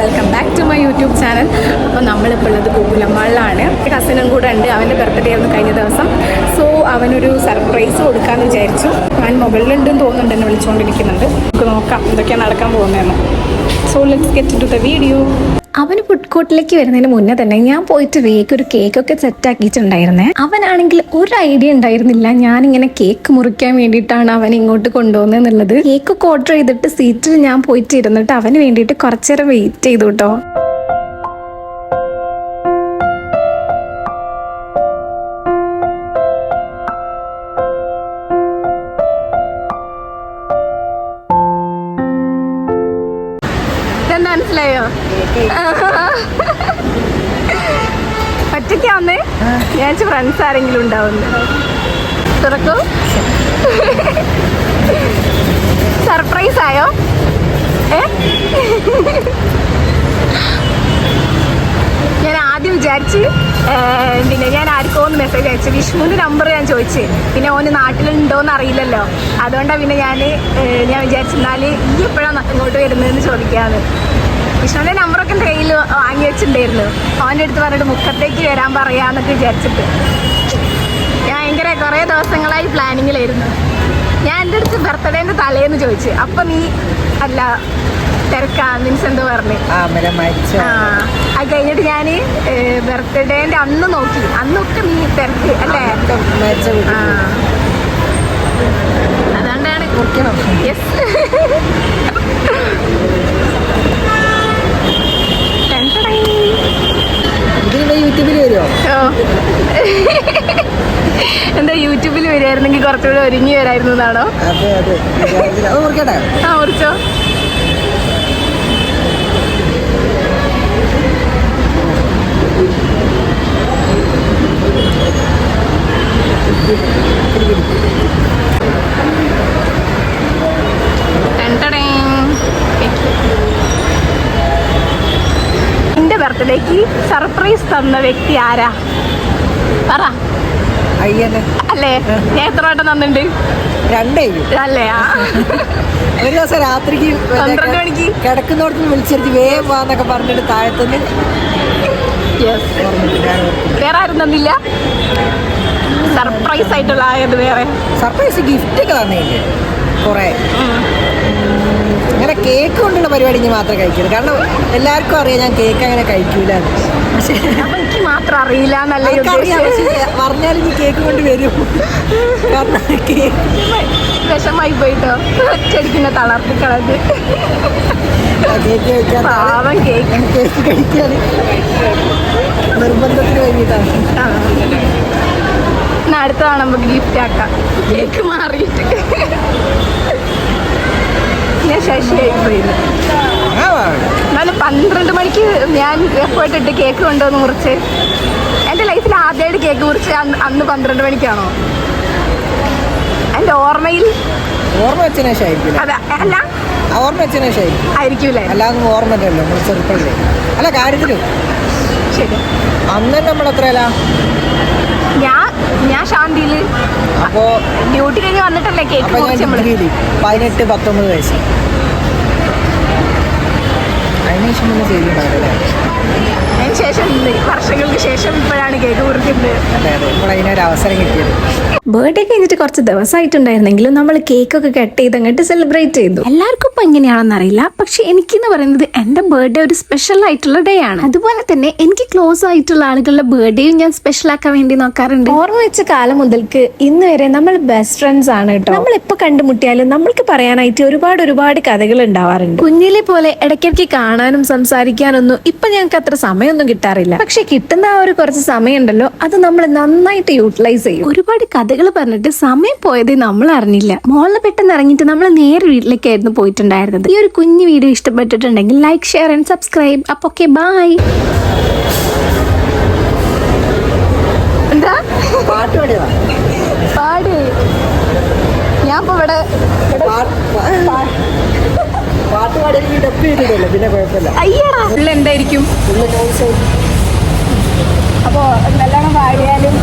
Welcome back to my YouTube channel അപ്പോൾ നമ്മളിപ്പോൾ ഉള്ളത് ഗോകുലമ്മളിലാണ് കസിനും കൂടെ ഉണ്ട്. അവന്റെ ബർത്ത്ഡേ ആയിരുന്നു കഴിഞ്ഞ ദിവസം. അവനൊരു സർപ്രൈസ് കൊടുക്കാമെന്ന് വിചാരിച്ചു. അവൻ മുകളിലുണ്ടെന്ന് തോന്നുന്നുണ്ട് എന്നെ വിളിച്ചുകൊണ്ടിരിക്കുന്നുണ്ട് നമുക്ക് നോക്കാം എന്തൊക്കെയാണ് നടക്കാൻ പോകുന്നതെന്ന്. So let's get to the video അവന് ഫുഡ് കോർട്ടിലേക്ക് വരുന്നതിന് മുന്നേ തന്നെ ഞാൻ പോയിട്ട് വേഗം ഒരു കേക്കൊക്കെ സെറ്റ് ആക്കിയിട്ടുണ്ടായിരുന്നേ. അവനാണെങ്കിൽ ഒരു ഐഡിയ ഉണ്ടായിരുന്നില്ല. ഞാൻ ഇങ്ങനെ കേക്ക് മുറിക്കാൻ വേണ്ടിയിട്ടാണ് അവൻ ഇങ്ങോട്ട് കൊണ്ടുപോകുന്നത് കേക്കൊക്കെ ഓർഡർ ചെയ്തിട്ട് സീറ്റിൽ ഞാൻ പോയിട്ട് ഇരുന്നിട്ട് അവന് വേണ്ടിയിട്ട് കുറച്ചേരം വെയിറ്റ് ചെയ്തു കേട്ടോ ഒറ്റയ്ക്കാന്നേ ഞാൻ ഫ്രണ്ട്സ് ആരെങ്കിലും ഉണ്ടാവുന്നു. സർപ്രൈസ് ആയോ? ഏ? ഞാൻ ആദ്യം വിചാരിച്ച് പിന്നെ ഞാൻ ആർക്കോ ഒന്ന് മെസ്സേജ് അയച്ചു. വിഷ്ണുവിന്റെ നമ്പർ ഞാൻ ചോദിച്ചു. പിന്നെ ഓന് നാട്ടിലുണ്ടോയെന്ന് അറിയില്ലല്ലോ. അതുകൊണ്ടാണ് പിന്നെ ഞാൻ ഞാൻ വിചാരിച്ചെന്നാൽ ഈ എപ്പോഴാണ് ഇങ്ങോട്ട് വരുന്നതെന്ന് ചോദിക്കാന്ന്. വിഷ്ണുവിന്റെ നമ്പറൊക്കെ എന്റെ കയ്യിൽ വാങ്ങി വെച്ചിട്ടുണ്ടായിരുന്നു. അവന്റെ അടുത്ത് പറഞ്ഞിട്ട് മുക്കത്തേക്ക് വരാൻ പറയാന്നൊക്കെ വിചാരിച്ചിട്ട്. ഞാൻ ഭയങ്കര കുറേ ദിവസങ്ങളായി പ്ലാനിങ്ങിലായിരുന്നു ഞാൻ എന്റെ അടുത്ത് ബർത്ത്ഡേന്റെ തലേന്ന് ചോദിച്ചു. അപ്പം നീ അല്ല തിരക്കാ മീൻസ് എന്തോ പറഞ്ഞു. അത് കഴിഞ്ഞിട്ട് ഞാൻ ബർത്ത്ഡേന്റെ അന്ന് നോക്കി. അന്നൊക്കെ നീ തിരക്ക് അല്ലേ? അതുകൊണ്ടാണ്. യെസ് കുറച്ചുകൂടെ ഒരുങ്ങി വരായിരുന്നു എന്നാണോ? ആ കുറിച്ചോ എന്റെ ബർത്ത്ഡേക്ക് സർപ്രൈസ് തന്ന വ്യക്തി ആരാ? പറ. അല്ലേ? ഞാൻ എത്ര വട്ടം തന്നിട്ടുണ്ട്? അല്ലേ ഒരു ദിവസം രാത്രിക്ക് പന്ത്രണ്ട് മണിക്ക്? കിടക്കുന്നോടത്ത് വിളിച്ചെടുത്ത് വേഗം വാന്നൊക്കെ പറഞ്ഞിട്ട് താഴത്തുനിന്ന്. വേറെ ആരും തന്നില്ല? സർപ്രൈസ് ആയിട്ടുള്ള ആയത് വേറെ. സർപ്രൈസ് ഗിഫ്റ്റ് ഒക്കെ തന്നില്ലേ? കുറേ. അങ്ങനെ കേക്ക് കൊണ്ടുള്ള പരിപാടി ഞാൻ മാത്രമേ കഴിക്കുള്ളൂ കാരണം എല്ലാവർക്കും അറിയാം ഞാൻ കേക്ക് അങ്ങനെ കഴിക്കൂല പക്ഷേ അപ്പൊ എനിക്ക് മാത്രം അറിയില്ല എന്നല്ലേ പറഞ്ഞാലും ഇനി കേക്ക് കൊണ്ട് വരും വിഷമായി പോയിട്ടോ? ഒറ്റടിക്കുന്ന തളർപ്പ് കളത് പാവം കേക്ക്. കേക്ക് കഴിക്കാൻ നിർബന്ധത്തിന് വേണ്ടിയിട്ടാണ്. എന്നാ അടുത്തതാണ് നമുക്ക് ഗിഫ്റ്റ് ആക്കാം? കേക്ക് മാറിയിട്ട്. ഞാൻ ശശിയായി പോയിരുന്നു എന്നാലും പന്ത്രണ്ട് മണിക്ക് ഞാൻ എഫേർട്ട് ഇട്ട് കേക്ക് കൊണ്ടുവന്ന് മുറിച്ച്. എന്റെ ലൈഫിൽ ആദ്യമായിട്ട് കേക്ക് മുറിച്ച് അന്ന് പന്ത്രണ്ട് മണിക്കാണോ? എന്റെ ഓർമ്മയിൽ ഓർമ്മ വെച്ചതിന് ശേഷം ആയിരിക്കില്ല അതെ അല്ല. ഓർമ്മ വെച്ചതിന് ശേഷം ആയിരിക്കും. ആയിരിക്കൂലേ? അല്ലാതെ ഓർമ്മ നമ്മൾ അല്ല കാര്യത്തിലും. ശരി. അന്ന് നമ്മൾ എത്രയല്ല ഞാൻ ഞാൻ ശാന്തിയിൽ അപ്പോ ഡ്യൂട്ടി കഴിഞ്ഞ് വന്നിട്ടല്ലേ കേക്ക് പതിനെട്ട് പത്തൊമ്പത് വയസ്സ്. അതിനുശേഷം പിന്നെ ചെയ്തിട്ടുണ്ടാവില്ലേ അതിന് ശേഷം വർഷങ്ങൾക്ക് ശേഷം ഇപ്പോഴാണ് കേക്ക് കുറിക്കുന്നത്. അതെ അതെ. ഇപ്പോൾ അതിനൊരു അവസരം കിട്ടിയത്. ബർത്ത്ഡേ കഴിഞ്ഞിട്ട് കുറച്ച് ദിവസമായിട്ടുണ്ടായിരുന്നെങ്കിലും നമ്മൾ കേക്ക് ഒക്കെ കട്ട് ചെയ്ത് അങ്ങോട്ട് സെലിബ്രേറ്റ് ചെയ്തു. എല്ലാവർക്കും ഇപ്പൊ എങ്ങനെയാണെന്ന് അറിയില്ല. പക്ഷെ എനിക്കെന്ന് പറയുന്നത് എന്റെ ബർത്ത്ഡേ ഒരു സ്പെഷ്യൽ ആയിട്ടുള്ള ഡേ ആണ്. അതുപോലെ തന്നെ എനിക്ക് ക്ലോസ് ആയിട്ടുള്ള ആളുകളുടെ ബർത്ത്ഡേയും ഞാൻ സ്പെഷ്യൽ ആക്കാൻ വേണ്ടി നോക്കാറുണ്ട്. ഓർമ്മ വെച്ച കാലം മുതൽക്ക് ഇന്ന് വരെ നമ്മൾ ബെസ്റ്റ് ഫ്രണ്ട്സ് ആണ് കേട്ടോ നമ്മൾ ഇപ്പൊ കണ്ടുമുട്ടിയാലും നമ്മൾക്ക് പറയാനായിട്ട് ഒരുപാട് ഒരുപാട് കഥകൾ ഉണ്ടാവാറുണ്ട്. കുഞ്ഞിലെ പോലെ ഇടയ്ക്കിടയ്ക്ക് കാണാനും സംസാരിക്കാനൊന്നും ഇപ്പൊ ഞങ്ങൾക്ക് അത്ര സമയമൊന്നും കിട്ടാറില്ല. പക്ഷെ കിട്ടുന്ന ആ ഒരു കുറച്ച് സമയം ഉണ്ടല്ലോ അത് നമ്മൾ നന്നായിട്ട് യൂട്ടിലൈസ് ചെയ്യും. ഒരുപാട് കഥകൾ പറഞ്ഞിട്ട് സമയം പോയത് നമ്മൾ അറിഞ്ഞില്ല. മോളിൽ പെട്ടെന്ന് ഇറങ്ങിയിട്ട് നമ്മൾ നേരെ വീട്ടിലേക്കായിരുന്നു പോയിട്ടുണ്ടായിരുന്നത്. ഈ ഒരു കുഞ്ഞു വീഡിയോ ഇഷ്ടപ്പെട്ടിട്ടുണ്ടെങ്കിൽ ലൈക്ക് ഷെയർ ആൻഡ് സബ്സ്ക്രൈബ് അപ്പൊ ഓക്കെ ബൈ എന്താ? പാട്ട് പാടിയതാ പാട്. ഞാൻ ഇപ്പൊ ഇവിടെ പാട്ട് പാട്ട് പാടിയെങ്കിൽ ഡപ്പ് ചെയ്തിട്ടല്ലോ പിന്നെ കുഴപ്പമില്ല. അയ്യടാ. ഉള്ള എന്തായിരിക്കും? അപ്പോ അപ്പോൾ നല്ലോണം പാടിയാലും